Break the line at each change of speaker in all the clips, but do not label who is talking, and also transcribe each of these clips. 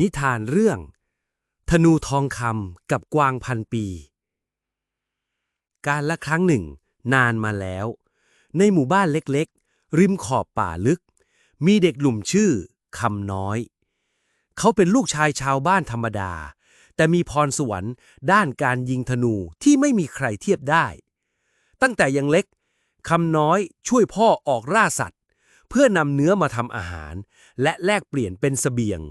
นิทานเรื่อง ธนูทองคำกับกวางพันปี การละครั้งหนึ่ง นานมาแล้ว ในหมู่บ้านเล็กๆ ริมขอบป่าลึก มีเด็กหนุ่มชื่อคำน้อย เขาเป็นลูกชายชาวบ้านธรรมดา แต่มีพรสวรรค์ด้านการยิงธนูที่ไม่มีใครเทียบได้ ตั้งแต่ยังเล็กคำน้อยช่วยพ่อออกล่าสัตว์ เพื่อนำเนื้อมาทำอาหาร และแลกเปลี่ยนเป็นเสบียง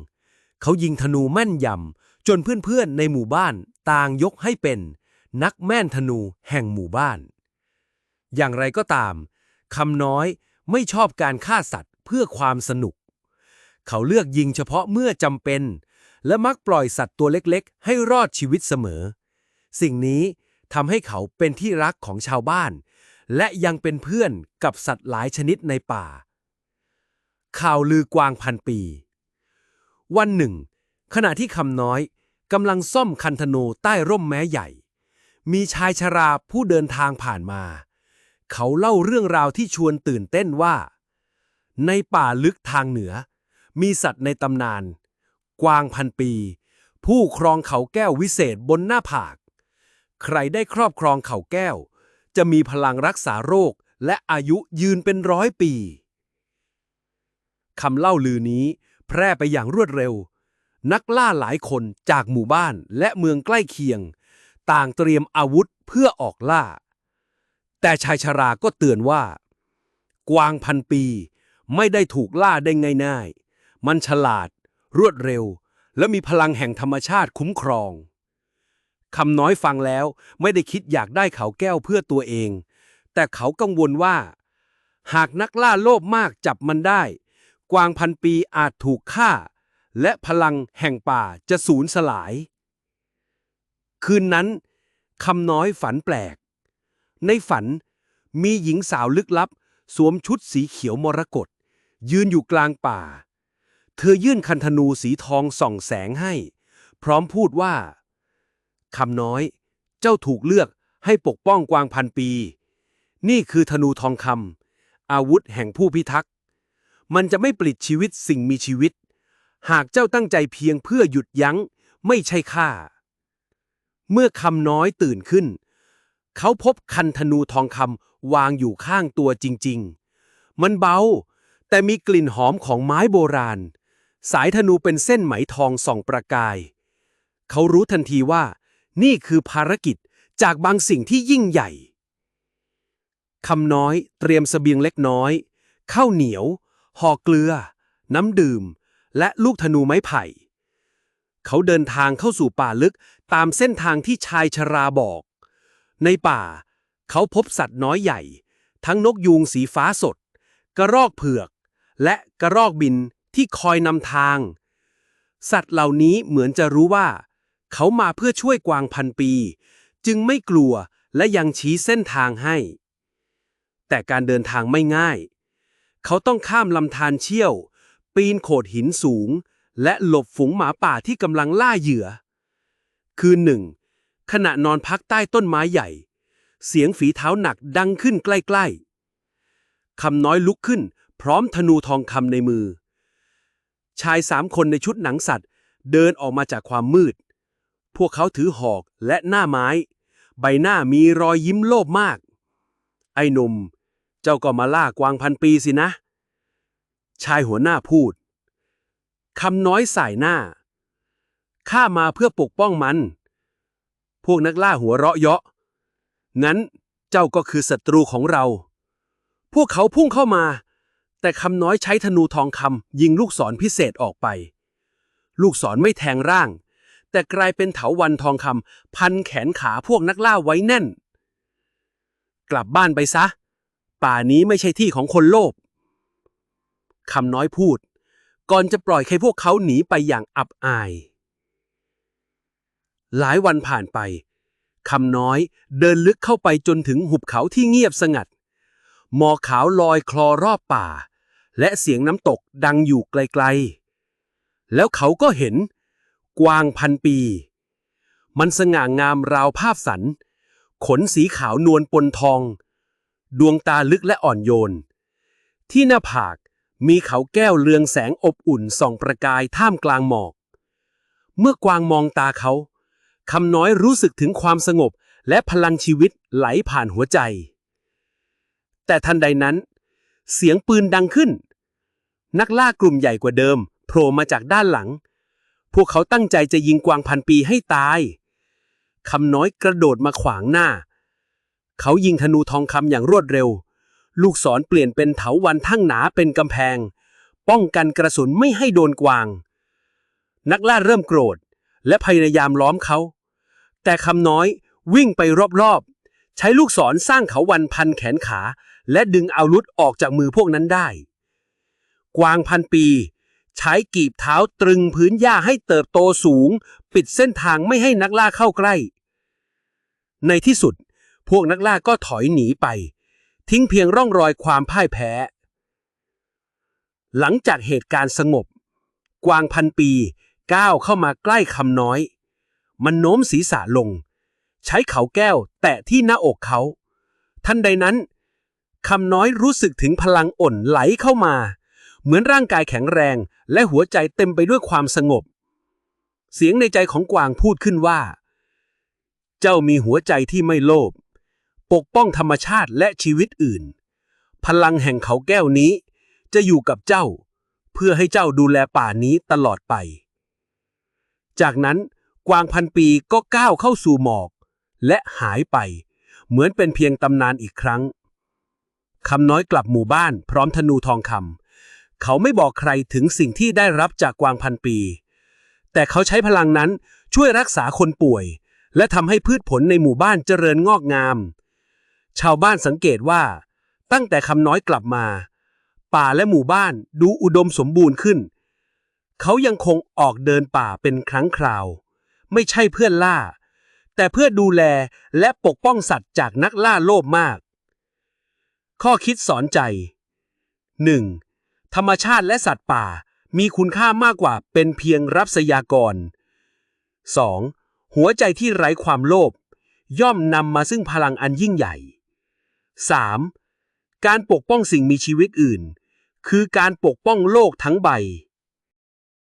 เขายิงธนูแม่นยำจนเพื่อนๆในหมู่บ้านต่างยกให้เป็น นักแม่นธนูแห่งหมู่บ้าน อย่างไรก็ตามคำน้อยไม่ชอบการฆ่าสัตว์เพื่อความสนุก เขาเลือกยิงเฉพาะเมื่อจำเป็น และมักปล่อยสัตว์ตัวเล็กๆ ให้รอดชีวิตเสมอ สิ่งนี้ทำให้เขาเป็นที่รักของชาวบ้าน และยังเป็นเพื่อนกับสัตว์หลายชนิดในป่า ข่าวลือกวางพันปี วันหนึ่ง ขณะที่คำน้อยกำลังซ่อมคันธนูใต้ร่มแม้ใหญ่ มีชายชราผู้เดินทางผ่านมา เขาเล่าเรื่องราวที่ชวนตื่นเต้นว่า ในป่าลึกทางเหนือ มีสัตว์ในตำนาน กวางพันปี ผู้ครองเขาแก้ววิเศษบนหน้าผาก ใครได้ครอบครองเขาแก้ว จะมีพลังรักษาโรคและอายุยืนเป็นร้อยปีคำเล่าลือนี้ พร่ไปอย่างรวดเร็ว นักล่าหลายคนจากหมู่บ้านและเมืองใกล้เคียง ต่างเตรียมอาวุธเพื่อออกล่า แต่ชายชราก็เตือนว่า กวางพันปีไม่ได้ถูกล่าได้ง่ายๆ มันฉลาด รวดเร็ว และมีพลังแห่งธรรมชาติคุ้มครองคำน้อยฟังแล้วไม่ได้คิดอยากได้เขาแก้วเพื่อตัวเอง แต่เขากังวลว่า หากนักล่าโลภมากจับมันได้ กวางพันปีอาจถูกฆ่า และพลังแห่งป่าจะสูญสลาย คืนนั้นคำน้อยฝันแปลก ในฝันมีหญิงสาวลึกลับ สวมชุดสีเขียวมรกตยืนอยู่กลางป่า เธอยื่นคันธนูสีทองส่องแสงให้ พร้อมพูดว่าคำน้อย เจ้าถูกเลือกให้ปกป้องกวางพันปี นี่คือธนูทองคำอาวุธแห่งผู้พิทักษ์ มันจะไม่ปลิดชีวิตสิ่งมีชีวิต หากเจ้าตั้งใจเพียงเพื่อหยุดยัง้ง ไม่ใช่ฆ่า เมื่อคำน้อยตื่นขึ้น เขาพบคันธนูทองคำวางอยู่ข้างตัวจริง ๆ มันเบา แต่มีกลิ่นหอมของไม้โบราณ สายธนูเป็นเส้นไหมทองส่องประกาย เขารู้ทันทีว่า นี่คือภารกิจจากบางสิ่งที่ยิ่งใหญ่คำน้อยเตรียมเสบียงเล็กน้อย ข้าวเหนียว ห่อเกลือ น้ำดื่ม และลูกธนูไม้ไผ่ เขาเดินทางเข้าสู่ป่าลึกตามเส้นทางที่ชายชราบอก ในป่า เขาพบสัตว์น้อยใหญ่ ทั้งนกยูงสีฟ้าสด กระรอกเผือก และกระรอกบินที่คอยนำทาง สัตว์เหล่านี้เหมือนจะรู้ว่า เขามาเพื่อช่วยกวางพันปี จึงไม่กลัวและยังชี้เส้นทางให้ แต่การเดินทางไม่ง่าย เขาต้องข้ามลำธารเชี่ยว ปีนโขดหินสูง และหลบฝูงหมาป่าที่กำลังล่าเหยื่อ คืนหนึ่ง ขณะนอนพักใต้ต้นไม้ใหญ่ เสียงฝีเท้าหนักดังขึ้นใกล้ๆคำน้อยลุกขึ้น พร้อมธนูทองคำในมือ ชายสามคนในชุดหนังสัตว์ เดินออกมาจากความมืด พวกเขาถือหอกและหน้าไม้ ใบหน้ามีรอยยิ้มโลภมาก ไอ้หนุ่ม เจ้าก็มาล่ากวางพันปีสินะ ชายหัวหน้าพูดคำน้อยสายหน้า ข้ามาเพื่อปกป้องมัน พวกนักล่าหัวเราะเยาะ งั้นเจ้าก็คือศัตรูของเรา พวกเขาพุ่งเข้ามา แต่คำน้อยใช้ธนูทองคำยิงลูกศรพิเศษออกไป ลูกศรไม่แทงร่าง แต่กลายเป็นเถาวันทองคำพันแขนขาพวกนักล่าไว้แน่น กลับบ้านไปซะ ป่านี้ไม่ใช่ที่ของคนโลภคำน้อยพูด ก่อนจะปล่อยให้พวกเขาหนีไปอย่างอับอาย หลายวันผ่านไปคำน้อยเดินลึกเข้าไปจนถึงหุบเขาที่เงียบสงัด หมอกขาวลอยคลอรอบป่า และเสียงน้ำตกดังอยู่ไกลๆ แล้วเขาก็เห็น กวางพันปี มันสง่างามราวภาพสัน ขนสีขาวนวลปนทอง ดวงตาลึกและอ่อนโยน ที่หน้าผากมีเขาแก้วเรืองแสงอบอุ่นส่องประกายท่ามกลางหมอก เมื่อกวางมองตาเขา คำน้อยรู้สึกถึงความสงบและพลังชีวิตไหลผ่านหัวใจ แต่ทันใดนั้น เสียงปืนดังขึ้น นักล่ากลุ่มใหญ่กว่าเดิมโผล่มาจากด้านหลัง พวกเขาตั้งใจจะยิงกวางพันปีให้ตาย คำน้อยกระโดดมาขวางหน้า เขายิงธนูทองคำอย่างรวดเร็ว ลูกศรเปลี่ยนเป็นเถาวันทั้งหนาเป็นกำแพง ป้องกันกระสุนไม่ให้โดนกวาง นักล่าเริ่มโกรธ และพยายามล้อมเขา แต่คำน้อยวิ่งไปรอบๆ ใช้ลูกศรสร้างเขาวันพันแขนขา และดึงอาวุธออกจากมือพวกนั้นได้ กวางพันปี ใช้กีบเท้าตรึงพื้นหญ้าให้เติบโตสูง ปิดเส้นทางไม่ให้นักล่าเข้าใกล้ ในที่สุด พวกนักล่าก็ถอยหนีไป ทิ้งเพียงร่องรอยความพ่ายแพ้ หลังจากเหตุการณ์สงบ กวางพันปีก้าวเข้ามาใกล้คำน้อย มันโน้มศีรษะลง ใช้เขาแก้วแตะที่หน้าอกเขา ทันใดนั้นคำน้อยรู้สึกถึงพลังอ่อนไหลเข้ามา เหมือนร่างกายแข็งแรง และหัวใจเต็มไปด้วยความสงบ เสียงในใจของกวางพูดขึ้นว่า เจ้ามีหัวใจที่ไม่โลภ ปกป้องธรรมชาติและชีวิตอื่น พลังแห่งเขาแก้วนี้ จะอยู่กับเจ้า เพื่อให้เจ้าดูแลป่านี้ตลอดไป จากนั้นกวางพันปีก็ก้าวเข้าสู่หมอก และหายไป เหมือนเป็นเพียงตำนานอีกครั้งคำน้อยกลับหมู่บ้านพร้อมธนูทองคำเขาไม่บอกใครถึงสิ่งที่ได้รับจากกวางพันปี แต่เขาใช้พลังนั้นช่วยรักษาคนป่วย และทำให้พืชผลในหมู่บ้านเจริญงอกงาม ชาวบ้านสังเกตว่า ตั้งแต่คำน้อยกลับมา ป่าและหมู่บ้านดูอุดมสมบูรณ์ขึ้น เขายังคงออกเดินป่าเป็นครั้งคราว ไม่ใช่เพื่อนล่า แต่เพื่อดูแลและปกป้องสัตว์จากนักล่าโลภมาก ข้อคิดสอนใจ 1. ธรรมชาติและสัตว์ป่ามีคุณค่ามากกว่าเป็นเพียงรับษยากร 2. หัวใจที่ไร้ความโลภย่อมนำมาซึ่งพลังอันยิ่งใหญ่ 3. การปกป้องสิ่งมีชีวิตอื่น คือการปกป้องโลกทั้งใบ